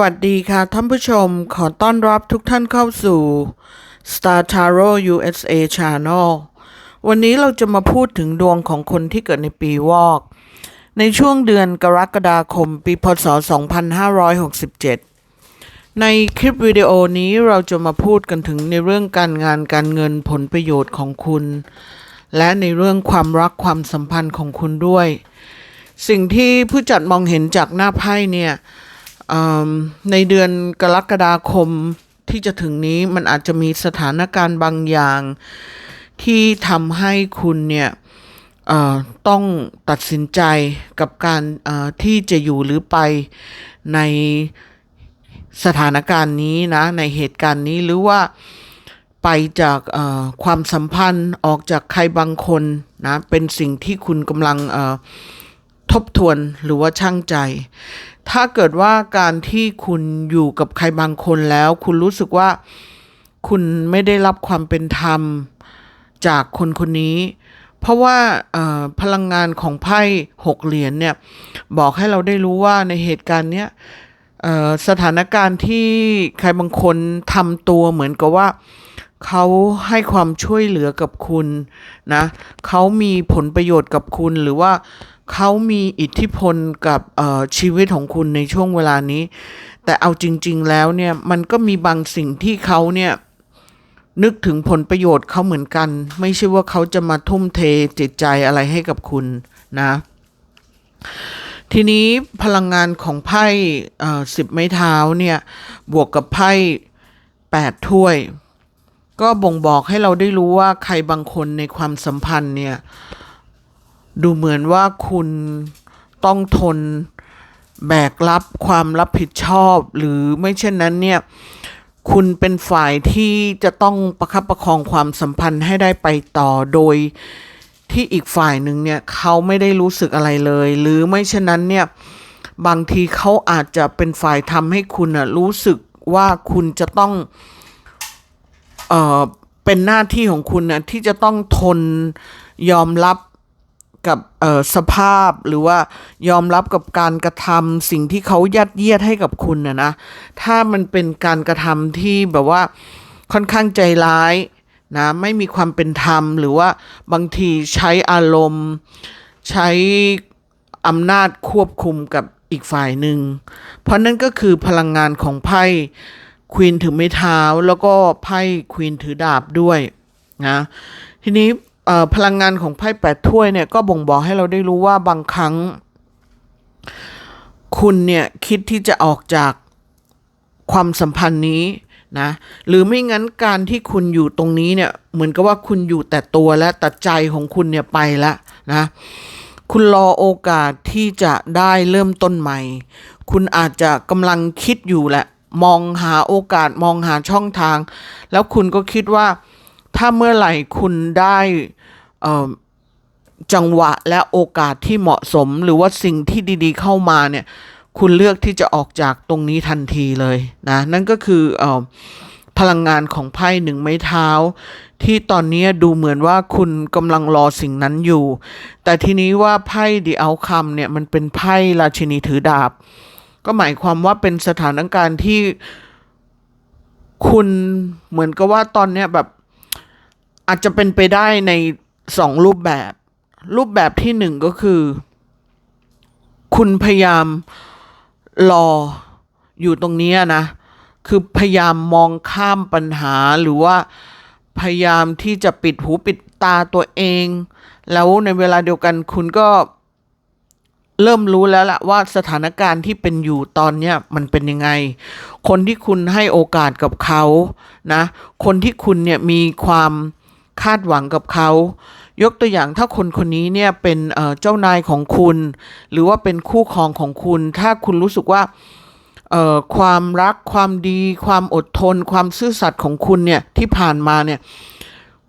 วัสดีค่ะท่านผู้ชมขอต้อนรับทุกท่านเข้าสู่ Star Tarot USA Channel วันนี้เราจะมาพูดถึงดวงของคนที่เกิดในปีวอก ในช่วงเดือนกรกฎาคมปีพศ 2567 ในคลิปวิดีโอนี้เราจะมาพูดกันถึงในเรื่องการงานการเงินผลประโยชน์ของคุณ และในเรื่องความรักความสัมพันธ์ของคุณด้วย สิ่งที่ผู้จัดมองเห็นจากหน้าไพ่เนี่ย ในเดือนกรกฎาคมที่จะถึงนี้มันอาจจะมีสถานการณ์บางอย่าง ที่ทำให้คุณเนี่ยต้องตัดสินใจกับการที่จะอยู่หรือไปในสถานการณ์นี้นะ ในเหตุการณ์นี้หรือว่าไปจากความสัมพันธ์ออกจากใครบางคนนะ เป็นสิ่งที่คุณกำลังทบทวนหรือว่าช่างใจ ถ้าเกิดว่าการที่คุณอยู่กับใครบางคนแล้ว คุณรู้สึกว่าคุณไม่ได้รับความเป็นธรรมจากคนคนนี้ เพราะว่าพลังงานของไพ่หกเหรียญเนี่ยบอกให้เราได้รู้ว่าในเหตุการณ์เนี้ยสถานการณ์ที่ใครบางคนทำตัวเหมือนกับว่า เขาให้ความช่วยเหลือกับคุณนะเขามีผลประโยชน์กับคุณหรือว่าเขามีอิทธิพลกับชีวิตของคุณในช่วงเวลานี้ แต่เอาจริง ๆ แล้วเนี่ยมันก็มีบางสิ่งที่เขาเนี่ยนึกถึงผลประโยชน์เขาเหมือนกัน ไม่ใช่ว่าเขาจะมาทุ่มเทจิตใจอะไรให้กับคุณนะ ทีนี้พลังงานของไพ่สิบไม้เท้าเนี่ยบวกกับไพ่แปดถ้วย ก็บ่งบอกให้เราได้รู้ว่าใครบางคนในความสัมพันธ์เนี่ย ดูเหมือนว่าคุณต้องทนแบกรับความรับผิดชอบ หรือไม่เช่นนั้นเนี่ย คุณเป็นฝ่ายที่จะต้องประคับประคองความสัมพันธ์ให้ได้ไปต่อโดยที่อีกฝ่ายหนึ่งเนี่ยเขาไม่ได้รู้สึกอะไรเลย หรือไม่เช่นนั้นเนี่ยบางทีเขาอาจจะเป็นฝ่ายทำให้คุณอะรู้สึกว่าคุณจะต้อง เอ่อเป็นหน้าที่ของคุณนะที่จะต้องทนยอมรับกับเอ่อสภาพหรือว่ายอมรับกับการกระทำสิ่งที่เขายัดเยียดให้กับคุณนะนะถ้ามันเป็นการกระทำที่แบบว่าค่อนข้างใจร้ายนะไม่มีความเป็นธรรม หรือว่าบางทีใช้อารมณ์ ใช้อำนาจควบคุมกับอีกฝ่ายหนึ่ง เพราะนั่นก็คือพลังงานของไพ่ ควีนถือไม้เท้าแล้วก็ไพ่ควีนถือดาบด้วยนะทีนี้พลังงานของไพ่แปดถ้วยเนี่ยก็บ่งบอกให้เราได้รู้ว่าบางครั้ง คุณเนี่ยคิดที่จะออกจากความสัมพันธ์นี้นะหรือไม่งั้นการที่คุณอยู่ตรงนี้เนี่ยเหมือนกับว่าคุณอยู่แต่ตัวและแต่ใจของคุณเนี่ยไปแล้วนะคุณรอโอกาสที่จะได้เริ่มต้นใหม่ คุณอาจจะกำลังคิดอยู่แหละ มองหาโอกาสมองหาช่องทาง แล้วคุณก็คิดว่าถ้าเมื่อไหร่คุณได้จังหวะและโอกาสที่เหมาะสม หรือว่าสิ่งที่ดีๆเข้ามาเนี่ย คุณเลือกที่จะออกจากตรงนี้ทันทีเลยนะ นั่นก็คืออพลังงานของไพ่หนึ่งไม้เท้า ที่ตอนนี้ดูเหมือนว่าคุณกำลังรอสิ่งนั้นอยู่ แต่ทีนี้ว่าไพ่ดีเอาคำเนี่ยมันเป็นไพ่ราชินีถือดาบ ก็หมายความว่าเป็นสถานการณ์ที่คุณเหมือนกับว่าตอนเนี้ยแบบอาจจะเป็นไปได้ในสองรูปแบบ รูปแบบที่หนึ่งก็คือ คุณพยายามรออยู่ตรงนี้นะ คือพยายามมองข้ามปัญหาหรือว่าพยายามที่จะปิดหูปิดตาตัวเอง แล้วในเวลาเดียวกันคุณก็ เริ่มรู้แล้วละว่าสถานการณ์ที่เป็นอยู่ตอนเนี้ยมันเป็นยังไง คนที่คุณให้โอกาสกับเขานะ คนที่คุณเนี่ยมีความคาดหวังกับเขา ยกตัวอย่างถ้าคนคนนี้เนี่ยเป็นเจ้านายของคุณ หรือว่าเป็นคู่ครองของคุณ ถ้าคุณรู้สึกว่าความรักความดี ความอดทน ความซื่อสัตย์ของคุณเนี่ยที่ผ่านมาเนี่ย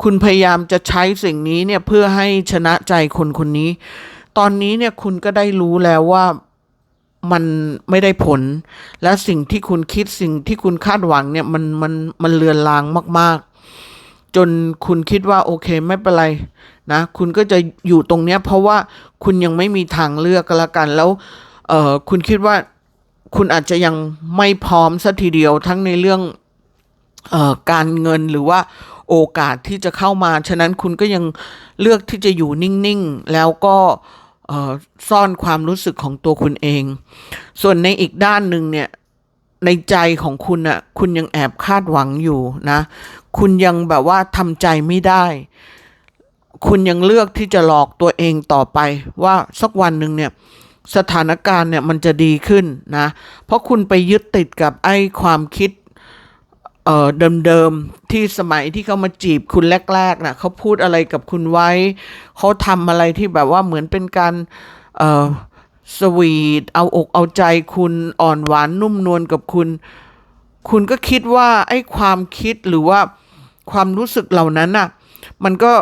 คุณพยายามจะใช้สิ่งนี้เนี่ยเพื่อให้ชนะใจคนคนนี้ ตอนนี้เนี่ยคุณก็ได้รู้แล้วว่ามันไม่ได้ผล และสิ่งที่คุณคิดสิ่งที่คุณคาดหวังเนี่ยมันมันมันเลือนลางมาก ๆ จนคุณคิดว่าโอเคไม่เป็นไรนะ คุณก็จะอยู่ตรงเนี้ย เพราะว่าคุณยังไม่มีทางเลือกก็แล้วกัน แล้วเออคุณคิดว่าคุณอาจจะยังไม่พร้อมสัทีเดียวทั้งในเรื่องเออการเงินหรือว่าโอกาสที่จะเข้ามา ฉะนั้นคุณก็ยังเลือกที่จะอยู่นิ่ง ๆ แล้วก็ ซ่อนความรู้สึกของตัวคุณเอง ส่วนในอีกด้านหนึ่งเนี่ยในใจของคุณอะคุณยังแอบคาดหวังอยู่นะ คุณยังแบบว่าทำใจไม่ได้ คุณยังเลือกที่จะหลอกตัวเองต่อไป ว่าสักวันหนึ่งเนี่ยสถานการณ์เนี่ยมันจะดีขึ้นนะ เพราะคุณไปยึดติดกับไอ้ความคิด เอ่อเดิมๆที่สมัยที่เขามาจีบคุณแรกๆนะเขาพูดอะไรกับคุณไว้ เขาทำอะไรที่แบบว่าเหมือนเป็นการเอ่อสวีทเอาอกเอาใจคุณอ่อนหวานนุ่มนวลกับคุณ คุณก็คิดว่าไอ้ความคิดหรือว่าความรู้สึกเหล่านั้นน่ะ มันก็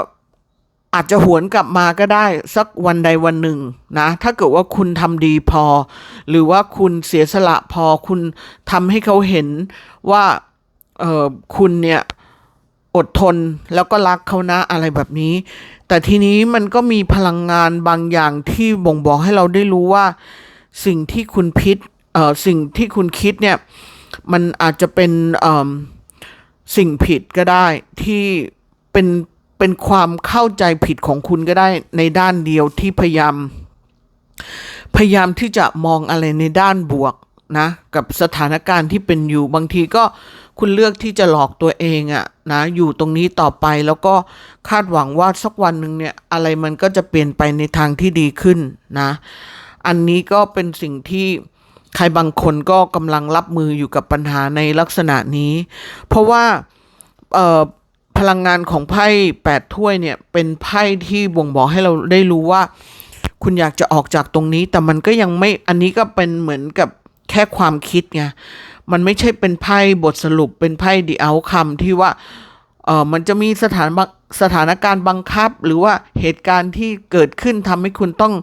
อาจจะหวนกลับมาก็ได้สักวันใดวันหนึ่งนะ ถ้าเกิดว่าคุณทำดีพอ หรือว่าคุณเสียสละพอคุณทำให้เขาเห็นว่า เออคุณเนี่ยอดทนแล้วก็รักเขานะอะไรแบบนี้ แต่ทีนี้มันก็มีพลังงานบางอย่างที่บ่งบอกให้เราได้รู้ว่า สิ่งที่คุณพิษเอ่อสิ่งที่คุณคิดเนี่ย มันอาจจะเป็นเอ่อสิ่งผิดก็ได้ที่เป็นเป็นความเข้าใจผิดของคุณก็ได้ในด้านเดียวที่พยายาม พยายามที่จะมองอะไรในด้านบวกนะ กับสถานการณ์ที่เป็นอยู่บางทีก็ คุณเลือกที่จะหลอกตัวเองอะนะอยู่ตรงนี้ต่อไปแล้วก็คาดหวังว่าสักวันหนึ่งเนี่ยอะไรมันก็จะเปลี่ยนไปในทางที่ดีขึ้นนะ อันนี้ก็เป็นสิ่งที่ใครบางคนก็กำลังรับมืออยู่กับปัญหาในลักษณะนี้ เพราะว่าพลังงานของไพ่แปดถ้วยเนี่ยเป็นไพ่ที่บ่งบอกให้เราได้รู้ว่า คุณอยากจะออกจากตรงนี้ แต่มันก็ยังไม่อันนี้ก็เป็นเหมือนกับแค่ความคิดไง มันไม่ใช่เป็นไพ่บทสรุปเป็นไพ่ดีเอาคำที่ว่าเออมันจะมีสถานสถานการณ์บังคับ หรือว่าเหตุการณ์ที่เกิดขึ้นทำให้คุณต้อง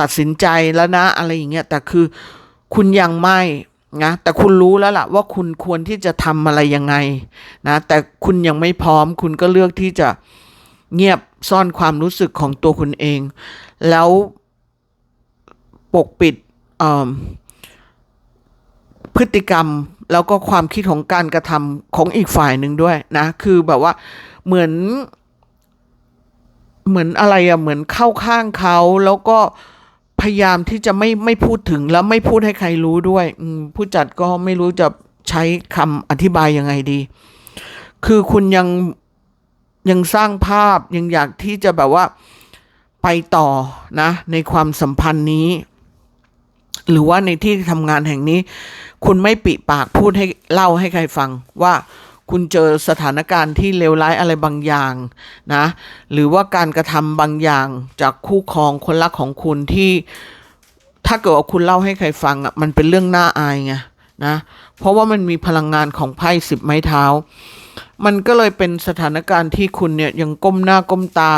ตัดสินใจแล้วนะอะไรอย่างเงี้ยแต่คือคุณยังไม่นะแต่คุณรู้แล้วล่ะว่าคุณควรที่จะทำอะไรยังไงนะแต่คุณยังไม่พร้อม คุณก็เลือกที่จะเงียบซ่อนความรู้สึกของตัวคุณเอง แล้วปกปิดพฤติกรรม แล้วก็ความคิดของการกระทำของอีกฝ่ายหนึ่งด้วยนะ คือแบบว่าเหมือน เหมือนอะไรอะเหมือนเข้าข้างเขาแล้วก็พยายามที่จะไม่ไม่พูดถึงแล้วไม่พูดให้ใครรู้ด้วยผู้จัดก็ไม่รู้จะใช้คำอธิบายยังไงดี คือคุณยังยังสร้างภาพยังอยากที่จะแบบว่าไปต่อนะ ในความสัมพันธ์นี้ หรือว่าในที่ทำงานแห่งนี้ คุณไม่ปิปากพูดให้เล่าให้ใครฟังว่าคุณเจอสถานการณ์ที่เลวร้ายอะไรบางอย่างนะ หรือว่าการกระทำบางอย่างจากคู่ครองคนรักของคุณที่ถ้าเกิดว่าคุณเล่าให้ใครฟังอะมันเป็นเรื่องน่าอายไงนะ เพราะว่ามันมีพลังงานของไพ่สิบไม้เท้า มันก็เลยเป็นสถานการณ์ที่คุณเนี่ยยังก้มหน้าก้มตา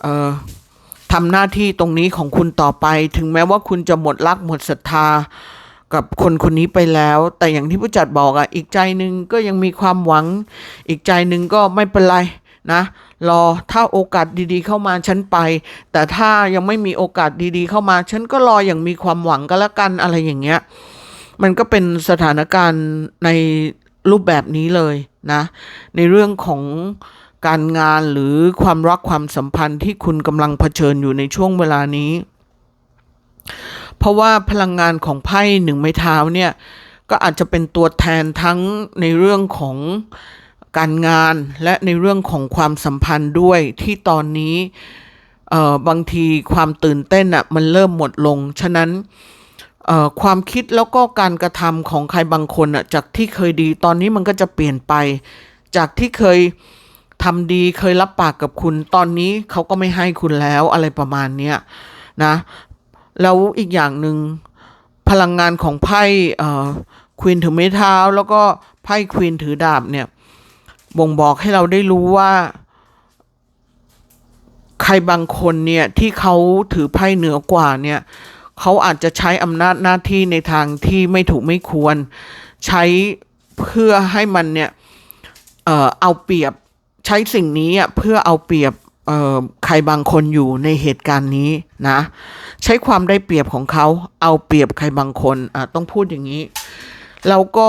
เอ่อทำหน้าที่ตรงนี้ของคุณต่อไป ถึงแม้ว่าคุณจะหมดรักหมดศรัทธา กับคนคนนี้ไปแล้ว แต่อย่างที่ผู้จัดบอกอะ อีกใจหนึ่งก็ยังมีความหวัง อีกใจหนึ่งก็ไม่เป็นไรนะรอถ้าโอกาสดีๆ เข้ามาฉันไป แต่ถ้ายังไม่มีโอกาสดีๆ เข้ามา ฉันก็รออย่างมีความหวังก็แล้วกันอะไรอย่างเงี้ยมันก็เป็นสถานการณ์ในรูปแบบนี้เลยนะในเรื่องของการงานหรือความรักความสัมพันธ์ที่คุณกำลังเผชิญอยู่ในช่วงเวลานี้ เพราะว่าพลังงานของไพ่หนึ่งไม้เท้าเนี่ยก็อาจจะเป็นตัวแทนทั้งในเรื่องของการงานและในเรื่องของความสัมพันธ์ด้วยที่ตอนนี้บางทีความตื่นเต้นอะมันเริ่มหมดลง ฉะนั้นความคิดแล้วก็การกระทำของใครบางคนอะจากที่เคยดีตอนนี้มันก็จะเปลี่ยนไป จากที่เคยทำดีเคยรับปากกับคุณ ตอนนี้เขาก็ไม่ให้คุณแล้วอะไรประมาณเนี้ยนะ แล้วอีกอย่างหนึ่งพลังงานของไพ่ควีนถือไม้เท้า แล้วก็ไพ่ควีนถือดาบเนี่ย บ่งบอกให้เราได้รู้ว่า ใครบางคนเนี่ย ที่เขาถือไพ่เหนือกว่าเนี่ยเขาอาจจะใช้อำนาจหน้าที่ในทางที่ไม่ถูกไม่ควร ใช้เพื่อให้มันเนี่ยเอ่อเอาเปรียบใช้สิ่งนี้เพื่อเอาเปรียบ ใครบางคนอยู่ในเหตุการณ์นี้นะ ใช้ความได้เปรียบของเขาเอาเปรียบใครบางคนต้องพูดอย่างนี้ แล้วก็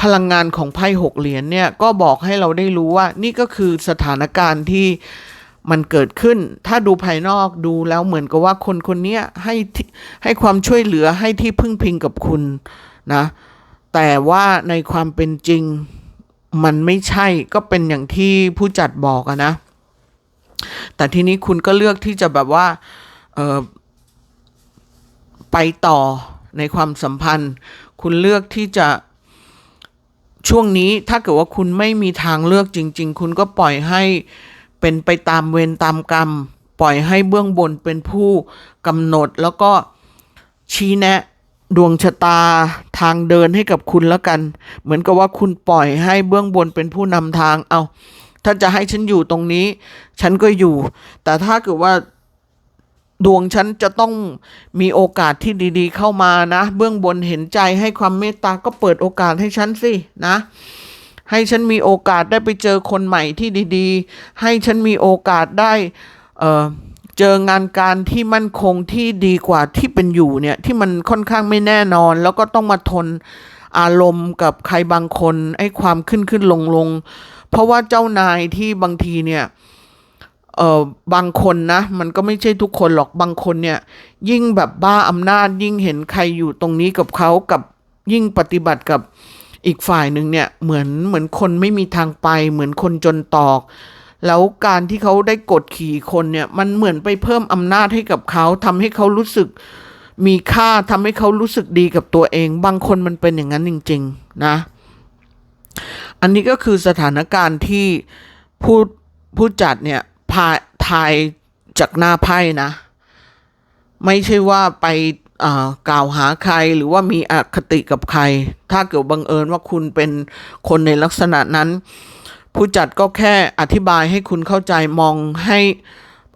พลังงานของไพ่หกเหรียญเนี่ยก็บอกให้เราได้รู้ว่า นี่ก็คือสถานการณ์ที่มันเกิดขึ้น ถ้าดูภายนอกดูแล้วเหมือนกับว่าคนคนนี้ให้ที่ให้ความช่วยเหลือให้ที่พึ่งพิงกับคุณนะ แต่ว่าในความเป็นจริงมันไม่ใช่ก็เป็นอย่างที่ผู้จัดบอกอะนะ แต่ทีนี้คุณก็เลือกที่จะแบบว่าไปต่อในความสัมพันธ์ คุณเลือกที่จะช่วงนี้ถ้าเกิดว่าคุณไม่มีทางเลือกจริง ๆ คุณก็ปล่อยให้เป็นไปตามเวรตามกรรม ปล่อยให้เบื้องบนเป็นผู้กำหนดแล้วก็ชี้แนะดวงชะตาทางเดินให้กับคุณแล้วกัน เหมือนกับว่าคุณปล่อยให้เบื้องบนเป็นผู้นำทางเอา ถ้าจะให้ฉันอยู่ตรงนี้ ฉันก็อยู่ แต่ถ้าเกิดว่าดวงฉันจะต้องมีโอกาสที่ดีๆ เข้ามานะ เบื้องบนเห็นใจให้ความเมตตาก็เปิดโอกาสให้ฉันสินะ ให้ฉันมีโอกาสได้ไปเจอคนใหม่ที่ดีๆ ให้ฉันมีโอกาสได้เอ่อเจองานการที่มั่นคงที่ดีกว่าที่เป็นอยู่เนี่ยที่มันค่อนข้างไม่แน่นอน แล้วก็ต้องมาทนอารมณ์กับใครบางคนไอ้ความขึ้นขึ้นลงลง เพราะว่าเจ้านายที่บางทีเนี่ยเอ่อบางคนนะ มันก็ไม่ใช่ทุกคนหรอกบางคนเนี่ย ยิ่งแบบบ้าอำนาจ ยิ่งเห็นใครอยู่ตรงนี้กับเขากับยิ่งปฏิบัติกับอีกฝ่ายหนึ่งเนี่ย เหมือนเหมือนคนไม่มีทางไป เหมือนคนจนตอก แล้วการที่เขาได้กดขี่คนเนี่ย มันเหมือนไปเพิ่มอำนาจให้กับเขาทำให้เขารู้สึกมีค่าทำให้เขารู้สึกดีกับตัวเอง บางคนมันเป็นอย่างนั้นจริง ๆ นะ อันนี้ก็คือสถานการณ์ที่ผู้ผู้จัดเนี่ยพาทายจากหน้าไพ่นะ ไม่ใช่ว่าไปกล่าวหาใครหรือว่ามีอคติกับใคร ถ้าเกิดบังเอิญว่าคุณเป็นคนในลักษณะนั้น ผู้จัดก็แค่อธิบายให้คุณเข้าใจมองให้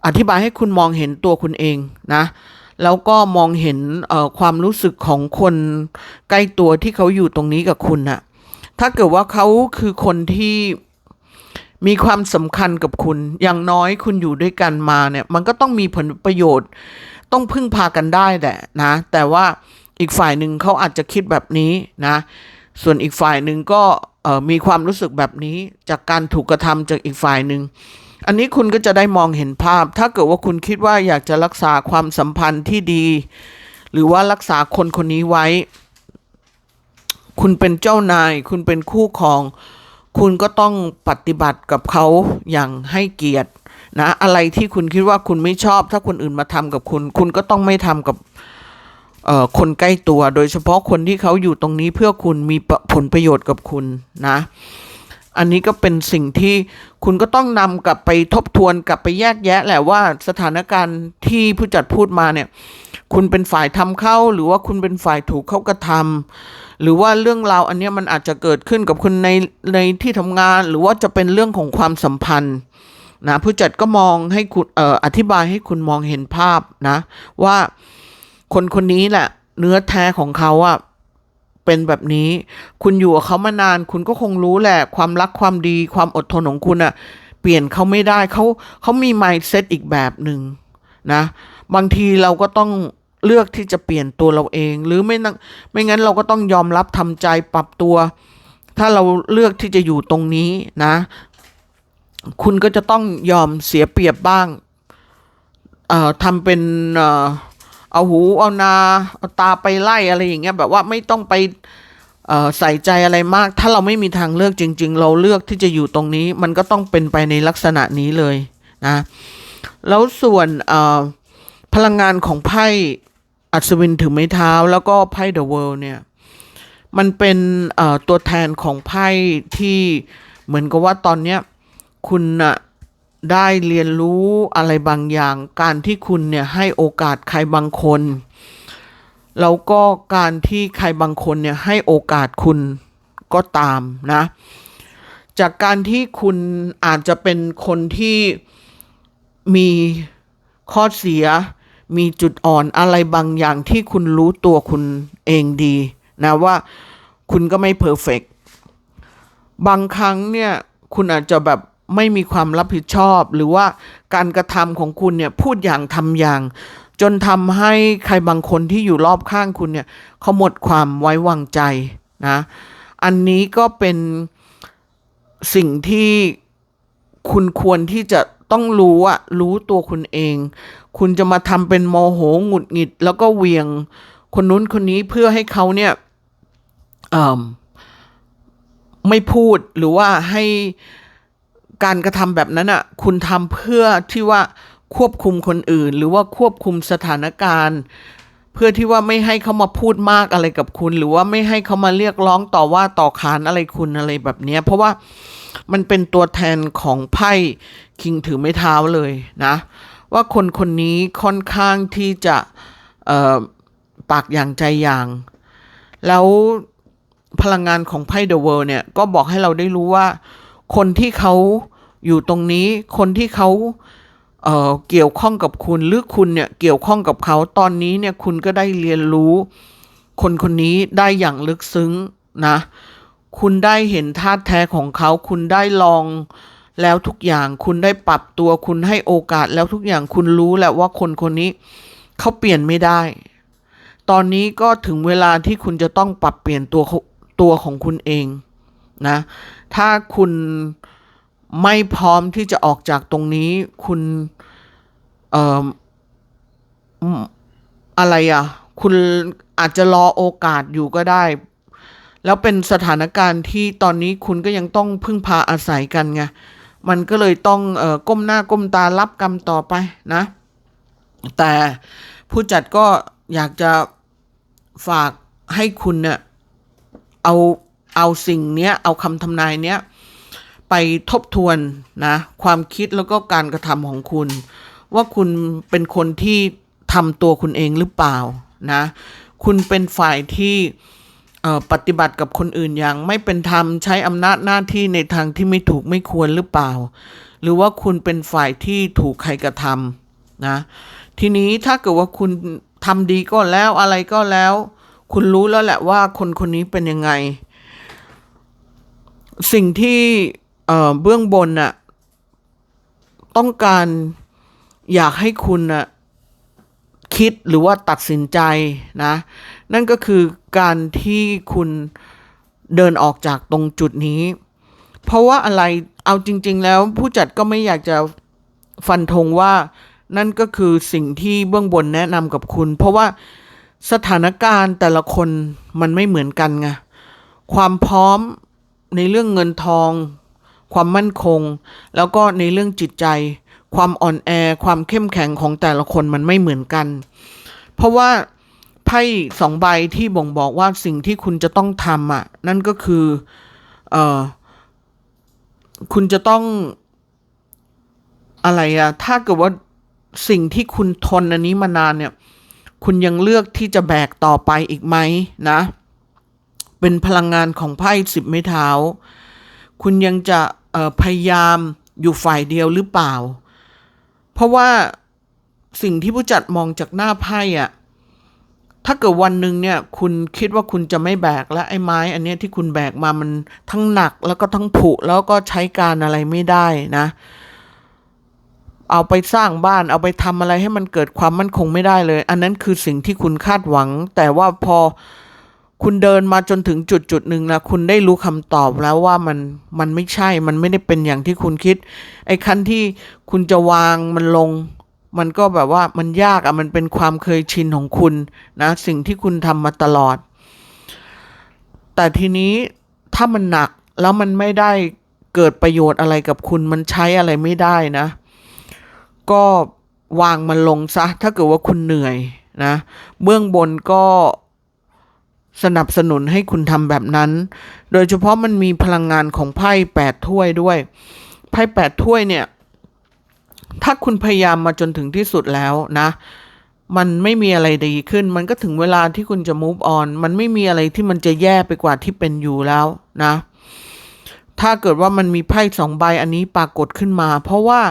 อธิบายให้คุณมองเห็นตัวคุณเองนะ แล้วก็มองเห็นความรู้สึกของคนใกล้ตัวที่เขาอยู่ตรงนี้กับคุณน่ะ ถ้าเกิดว่าเขาคือคนที่มีความสำคัญกับคุณ อย่างน้อยคุณอยู่ด้วยกันมาเนี่ย มันก็ต้องมีผลประโยชน์ ต้องพึ่งพากันได้แหละนะ แต่ว่าอีกฝ่ายหนึ่งเขาอาจจะคิดแบบนี้นะ ส่วนอีกฝ่ายหนึ่งก็มีความรู้สึกแบบนี้จากการถูกกระทำจากอีกฝ่ายหนึ่ง อันนี้คุณก็จะได้มองเห็นภาพ ถ้าเกิดว่าคุณคิดว่าอยากจะรักษาความสัมพันธ์ที่ดี หรือว่ารักษาคนคนนี้ไว้ คุณเป็นเจ้านาย คุณเป็นคู่ครอง คุณก็ต้องปฏิบัติกับเขาอย่างให้เกียรตินะ อะไรที่คุณคิดว่าคุณไม่ชอบ ถ้าคนอื่นมาทำกับคุณ คุณก็ต้องไม่ทำกับคนใกล้ตัว โดยเฉพาะคนที่เขาอยู่ตรงนี้เพื่อคุณมีผลประโยชน์กับคุณนะ อันนี้ก็เป็นสิ่งที่คุณก็ต้องนำกลับไปทบทวนกลับไปแยกแยะแหละว่าสถานการณ์ที่ผู้จัดพูดมาเนี่ย คุณเป็นฝ่ายทำเข้า หรือว่าคุณเป็นฝ่ายถูกเขากระทำหรือว่าเรื่องราวอันนี้มันอาจจะเกิดขึ้นกับคุณในในที่ทำงาน หรือว่าจะเป็นเรื่องของความสัมพันธ์นะผู้จัดก็มองให้คุณเอ่ออธิบายให้คุณมองเห็นภาพนะ ว่าคนคนนี้แหละ เนื้อแท้ของเขาอะเป็นแบบนี้ คุณอยู่กับเขามานาน คุณก็คงรู้แหละ ความรักความดี ความอดทนของคุณอะเปลี่ยนเขาไม่ได้เขาเขามี mindset อีกแบบหนึ่งนะ บางทีเราก็ต้อง เลือกที่จะเปลี่ยนตัวเราเอง หรือไม่นังไม่งั้นเราก็ต้องยอมรับทำใจปรับตัว ถ้าเราเลือกที่จะอยู่ตรงนี้นะ คุณก็จะต้องยอมเสียเปรียบบ้างเอ่อทำเป็นเอ่อเอาหูเอานาเอาตาไปไล่อะไรอย่างเงี้ยแบบว่าไม่ต้องไปใส่ใจอะไรมาก ถ้าเราไม่มีทางเลือกจริง ๆ เราเลือกที่จะอยู่ตรงนี้ มันก็ต้องเป็นไปในลักษณะนี้เลยนะ แล้วส่วนพลังงานของไพ่ อัศวินถือไม้เท้าแล้วก็ไพ่เดอะเวิลด์เนี่ย มันเป็นตัวแทนของไพ่ที่เหมือนกับว่าตอนเนี้ยคุณน่ะได้เรียนรู้อะไรบางอย่าง การที่คุณเนี่ยให้โอกาสใครบางคน แล้วก็การที่ใครบางคนเนี่ยให้โอกาสคุณก็ตามนะ จากการที่คุณอาจจะเป็นคนที่มีข้อเสีย มีจุดอ่อนอะไรบางอย่างที่คุณรู้ตัวคุณเองดีนะว่าคุณก็ไม่เพอร์เฟกบางครั้งเนี่ยคุณอาจจะแบบไม่มีความรับผิดชอบ หรือว่าการกระทำของคุณเนี่ยพูดอย่างทำอย่าง จนทำให้ใครบางคนที่อยู่รอบข้างคุณเนี่ยเขาหมดความไว้วางใจนะอันนี้ก็เป็นสิ่งที่คุณควรที่จะต้องรู้อะรู้ตัวคุณเอง คุณจะมาทำเป็นโมโหหงุดหงิด แล้วก็เหวียงคนนู้นคนนี้เพื่อให้เขาเนี่ยไม่พูดหรือว่าให้การกระทำแบบนั้นอะคุณทำเพื่อที่ว่าควบคุมคนอื่น หรือว่าควบคุมสถานการณ์ เพื่อที่ว่าไม่ให้เขามาพูดมากอะไรกับคุณ หรือว่าไม่ให้เขามาเรียกร้องต่อว่าต่อขานอะไรคุณอะไรแบบเนี้ยเพราะว่ามันเป็นตัวแทนของไพ่คิงถือไม้เท้าเลยนะ ว่าคนคนนี้ค่อนข้างที่จะปากอย่างใจอย่าง แล้วพลังงานของไพ่เดอะเวิลด์เนี่ย ก็บอกให้เราได้รู้ว่า คนที่เขาอยู่ตรงนี้ คนที่เขาเเกี่ยวข้องกับคุณ หรือคุณเนี่ยเกี่ยวข้องกับเขาตอนนี้เนี่ยคุณก็ได้เรียนรู้ คนคนนี้ได้อย่างลึกซึ้งนะ คุณได้เห็นธาตุแท้ของเขา คุณได้ลอง แล้วทุกอย่างคุณได้ปรับตัวคุณให้โอกาสแล้วทุกอย่างคุณรู้แหละว่าคนคนนี้เขาเปลี่ยนไม่ได้ ตอนนี้ก็ถึงเวลาที่คุณจะต้องปรับเปลี่ยนตัวตัวของคุณเองนะ ถ้าคุณไม่พร้อมที่จะออกจากตรงนี้ คุณเอ่ออืมอะไรอะ คุณอาจจะรอโอกาสอยู่ก็ได้ แล้วเป็นสถานการณ์ที่ตอนนี้คุณก็ยังต้องพึ่งพาอาศัยกันไง มันก็เลยต้องเอ่อก้มหน้าก้มตารับกรรมต่อไปนะ แต่ผู้จัดก็อยากจะฝากให้คุณเนี่ยเอาเอาสิ่งเนี้ยเอาคำทำนายเนี้ยไปทบทวนนะความคิดแล้วก็การกระทำของคุณ ว่าคุณเป็นคนที่ทำตัวคุณเองหรือเปล่านะ คุณเป็นฝ่ายที่ ปฏิบัติกับคนอื่นอย่างไม่เป็นธรรมใช้อำนาจหน้าที่ในทางที่ไม่ถูกไม่ควรหรือเปล่า หรือว่าคุณเป็นฝ่ายที่ถูกใครกระทำนะทีนี้ถ้าเกิดว่าคุณทำดีก็แล้วอะไรก็แล้ว คุณรู้แล้วแหละว่าคนคนนี้เป็นยังไง สิ่งที่เบื้องบนน่ะต้องการอยากให้คุณน่ะคิดหรือว่าตัดสินใจนะ นั่นก็คือ การที่คุณเดินออกจากตรงจุดนี้ เพราะว่าอะไรเอาจริง ๆ แล้วผู้จัดก็ไม่อยากจะฟันธงว่า นั่นก็คือสิ่งที่เบื้องบนแนะนำกับคุณ เพราะว่าสถานการณ์แต่ละคนมันไม่เหมือนกันไงความพร้อมในเรื่องเงินทอง ความมั่นคง แล้วก็ในเรื่องจิตใจ ความอ่อนแอ ความเข้มแข็งของแต่ละคนมันไม่เหมือนกัน เพราะว่า ไพ่สองใบที่บ่งบอกว่าสิ่งที่คุณจะต้องทำอะ นั่นก็คือ เออคุณจะต้อง อะไรอะถ้าเกิดว่าสิ่งที่คุณทนอันนี้มานานเนี่ย คุณยังเลือกที่จะแบกต่อไปอีกไหมนะ เป็นพลังงานของไพ่สิบไม้เท้า คุณยังจะพยายามอยู่ฝ่ายเดียวหรือเปล่า เพราะว่าสิ่งที่ผู้จัดมองจากหน้าไพ่อะ ถ้าเกิดวันหนึ่งเนี่ย คุณคิดว่าคุณจะไม่แบกและไอ้ไม้ อันเนี้ยที่คุณแบกมามันทั้งหนักแล้วก็ทั้งผุแล้วก็ใช้การอะไรไม่ได้นะ เอาไปสร้างบ้านเอาไปทำอะไรให้มันเกิดความมั่นคงไม่ได้เลย อันนั้นคือสิ่งที่คุณคาดหวัง แต่ว่าพอคุณเดินมาจนถึงจุดจุดหนึ่งนะคุณได้รู้คำตอบแล้วว่ามันมันไม่ใช่มันไม่ได้เป็นอย่างที่คุณคิด ไอ้คันที่คุณจะวางมันลง มันก็แบบว่ามันยากอะมันเป็นความเคยชินของคุณนะ สิ่งที่คุณทำมาตลอด แต่ทีนี้ถ้ามันหนักแล้วมันไม่ได้เกิดประโยชน์อะไรกับคุณมันใช้อะไรไม่ได้นะ ก็วางมันลงซะ ถ้าเกิดว่าคุณเหนื่อยนะเบื้องบนก็สนับสนุนให้คุณทำแบบนั้น โดยเฉพาะมันมีพลังงานของไพ่แปดถ้วยด้วย ไพ่แปดถ้วยเนี่ย ถ้าคุณพยายามมาจนถึงที่สุดแล้วนะ มันไม่มีอะไรดีขึ้น มันก็ถึงเวลาที่คุณจะ move on มันไม่มีอะไรที่มันจะแย่ไปกว่าที่เป็นอยู่แล้วนะ ถ้าเกิดว่ามันมีไพ่สองใบอันนี้ปรากฏขึ้นมา เพราะว่า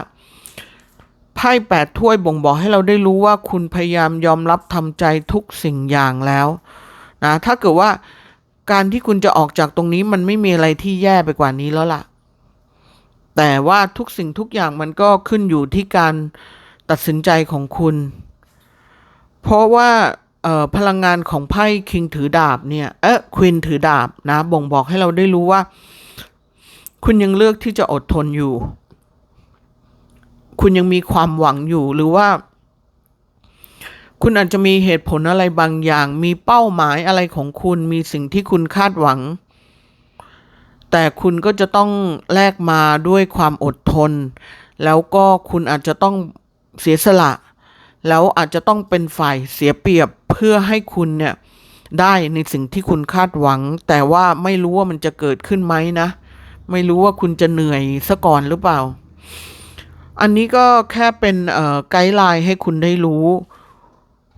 ไพ่แปดถ้วยบ่งบอกให้เราได้รู้ว่าคุณพยายามยอมรับทำใจทุกสิ่งอย่างแล้วนะ ถ้าเกิดว่าการที่คุณจะออกจากตรงนี้มันไม่มีอะไรที่แย่ไปกว่านี้แล้วล่ะ แต่ว่าทุกสิ่งทุกอย่างมันก็ขึ้นอยู่ที่การตัดสินใจของคุณ เพราะว่าพลังงานของไพ่คิงถือดาบเนี่ย เอ๊ะควินถือดาบนะ บ่งบอกให้เราได้รู้ว่า คุณยังเลือกที่จะอดทนอยู่ คุณยังมีความหวังอยู่หรือว่า คุณอาจจะมีเหตุผลอะไรบางอย่าง มีเป้าหมายอะไรของคุณ มีสิ่งที่คุณคาดหวัง แต่คุณก็จะต้องแลกมาด้วยความอดทน แล้วก็คุณอาจจะต้องเสียสละ แล้วอาจจะต้องเป็นฝ่ายเสียเปรียบเพื่อให้คุณเนี่ยได้ในสิ่งที่คุณคาดหวัง แต่ว่าไม่รู้ว่ามันจะเกิดขึ้นไหมนะ ไม่รู้ว่าคุณจะเหนื่อยซะก่อนหรือเปล่า อันนี้ก็แค่เป็นไกด์ไลน์ให้คุณได้รู้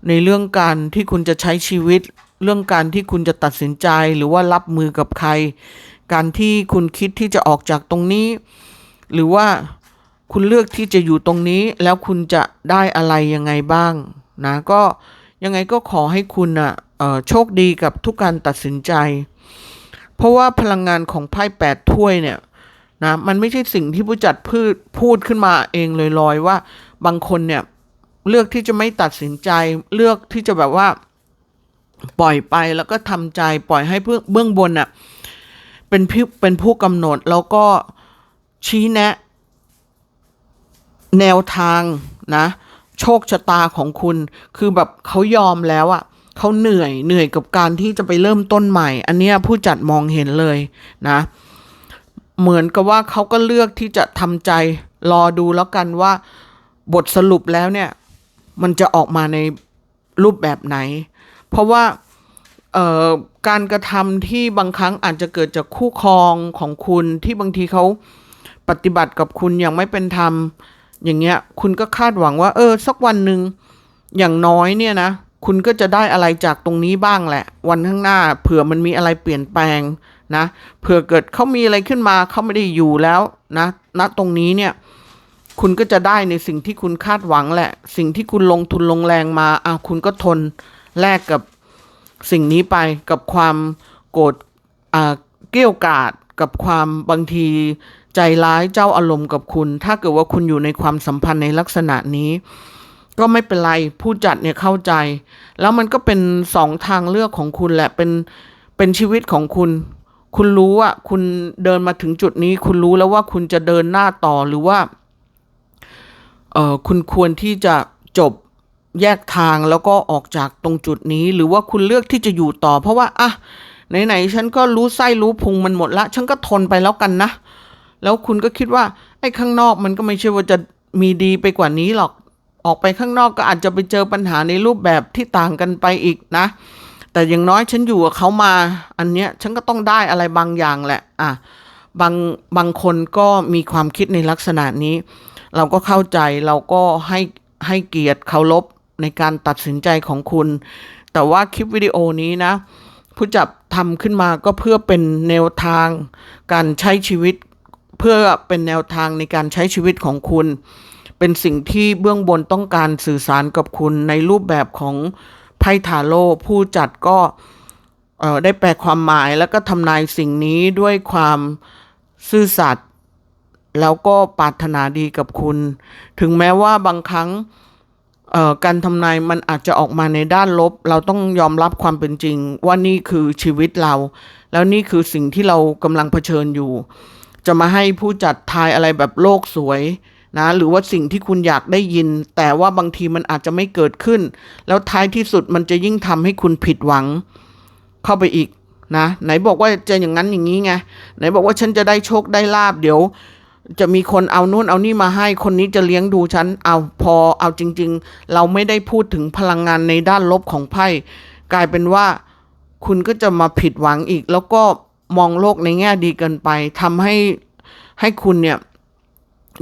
ในเรื่องการที่คุณจะใช้ชีวิต เรื่องการที่คุณจะตัดสินใจหรือว่ารับมือกับใคร การที่คุณคิดที่จะออกจากตรงนี้ หรือว่าคุณเลือกที่จะอยู่ตรงนี้แล้วคุณจะได้อะไรยังไงบ้างนะก็ยังไงก็ขอให้คุณอะเอ่อโชคดีกับทุกการตัดสินใจ เพราะว่าพลังงานของไพ่แปดถ้วยเนี่ยนะมันไม่ใช่สิ่งที่ผู้จัดพูดพูดขึ้นมาเองลอยๆว่าบางคนเนี่ยเลือกที่จะไม่ตัดสินใจเลือกที่จะแบบว่า ปล่อยไปแล้วก็ทำใจปล่อยให้เบื้องเบื้องบนน่ะ เป็นผู้เป็นผู้กำหนดแล้วก็ชี้แนะ แนวทางนะ โชคชะตาของคุณ คือแบบเขายอมแล้วอะ่ะเขาเหนื่อยเหนื่อยกับการที่จะไปเริ่มต้นใหม่ อันเนี้ยผู้จัดมองเห็นเลยนะ เหมือนกับว่าเขาก็เลือกที่จะทำใจรอดูแล้วกันว่า บทสรุปแล้วเนี่ย มันจะออกมาในรูปแบบไหน เพราะว่า การกระทำที่บางครั้งอาจจะเกิดจากคู่ครองของคุณที่บางทีเขาปฏิบัติกับคุณอย่างไม่เป็นธรรม อย่างเงี้ย คุณก็คาดหวังว่า เออ สักวันหนึ่งอย่างน้อยเนี่ยนะ คุณก็จะได้อะไรจากตรงนี้บ้างแหละ วันข้างหน้า เผื่อมันมีอะไรเปลี่ยนแปลงนะเผื่อเกิดเขามีอะไรขึ้นมาเขาไม่ได้อยู่แล้วนะณตรงนี้เนี่ย คุณก็จะได้ในสิ่งที่คุณคาดหวังแหละ สิ่งที่คุณลงทุนลงแรงมาอะคุณก็ทนแลกกับ สิ่งนี้ไปกับความโกรธเกรี้ยวกาดกับความบางทีใจร้ายเจ้าอารมณ์กับคุณ ถ้าเกิดว่าคุณอยู่ในความสัมพันธ์ในลักษณะนี้ ก็ไม่เป็นไรผู้จัดเนี่ยเข้าใจ แล้วมันก็เป็นสองทางเลือกของคุณแหละเป็นเป็นชีวิตของคุณ คุณรู้ว่าคุณเดินมาถึงจุดนี้ คุณรู้แล้วว่าคุณจะเดินหน้าต่อหรือว่าเออคุณควรที่จะจบ แยกทางแล้วก็ออกจากตรงจุดนี้ หรือว่าคุณเลือกที่จะอยู่ต่อ เพราะว่าอะไหนๆฉันก็รู้ไส้รู้พุงมันหมดละ ฉันก็ทนไปแล้วกันนะ แล้วคุณก็คิดว่าไอ้ข้างนอกมันก็ไม่ใช่ว่าจะมีดีไปกว่านี้หรอก ออกไปข้างนอกก็อาจจะไปเจอปัญหาในรูปแบบที่ต่างกันไปอีกนะ แต่อย่างน้อยฉันอยู่กับเขามา อันเนี้ยฉันก็ต้องได้อะไรบางอย่างแหละ อะ บางบางคนก็มีความคิดในลักษณะนี้ เราก็เข้าใจเราก็ให้ให้เกียรติเคารพ ในการตัดสินใจของคุณ แต่ว่าคลิปวิดีโอนี้นะ ผู้จับทำขึ้นมาก็เพื่อเป็นแนวทางการใช้ชีวิต เพื่อเป็นแนวทางในการใช้ชีวิตของคุณ เป็นสิ่งที่เบื้องบนต้องการสื่อสารกับคุณในรูปแบบของไพ่ทาโร่ผู้จัดก็ได้แปลความหมายแล้วก็ทำนายสิ่งนี้ด้วยความซื่อสัตย์แล้วก็ปรารถนาดีกับคุณ ถึงแม้ว่าบางครั้ง การทำนายมันอาจจะออกมาในด้านลบ เราต้องยอมรับความเป็นจริง ว่านี่คือชีวิตเรา แล้วนี่คือสิ่งที่เรากำลังเผชิญอยู่ จะมาให้ผู้จัดทายอะไรแบบโลกสวยนะหรือว่าสิ่งที่คุณอยากได้ยิน แต่ว่าบางทีมันอาจจะไม่เกิดขึ้น แล้วท้ายที่สุดมันจะยิ่งทำให้คุณผิดหวัง เข้าไปอีกนะไหนบอกว่าจะอย่างนั้นอย่างนี้ไงไหนบอกว่าฉันจะได้โชคได้ลาบเดี๋ยว จะมีคนเอานู่นเอานี่มาให้คนนี้จะเลี้ยงดูฉันเอาพอเอาจริง ๆ เราไม่ได้พูดถึงพลังงานในด้านลบของไพ่กลายเป็นว่าคุณก็จะมาผิดหวังอีก แล้วก็มองโลกในแง่ดีเกินไปทำให้ให้คุณเนี่ย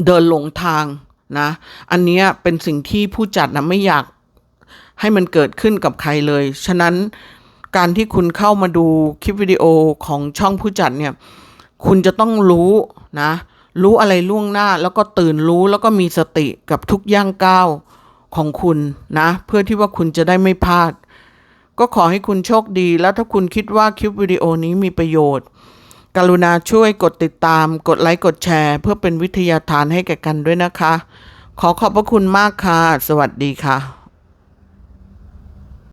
เดินหลงทางนะ อันนี้เป็นสิ่งที่ผู้จัดนะไม่อยากให้มันเกิดขึ้นกับใครเลย ฉะนั้นการที่คุณเข้ามาดูคลิปวิดีโอของช่องผู้จัดเนี่ย คุณจะต้องรู้นะ รู้อะไรล่วงหน้า แล้วก็ตื่นรู้แล้วก็มีสติกับทุกย่างก้าวของคุณนะ เพื่อที่ว่าคุณจะได้ไม่พลาด ก็ขอให้คุณโชคดี แล้วถ้าคุณคิดว่าคลิปวิดีโอนี้มีประโยชน์ กรุณาช่วยกดติดตาม กดไลค์กดแชร์ เพื่อเป็นวิทยาทานให้แก่กันด้วยนะคะ ขอขอบพระคุณมากค่ะ สวัสดีค่ะ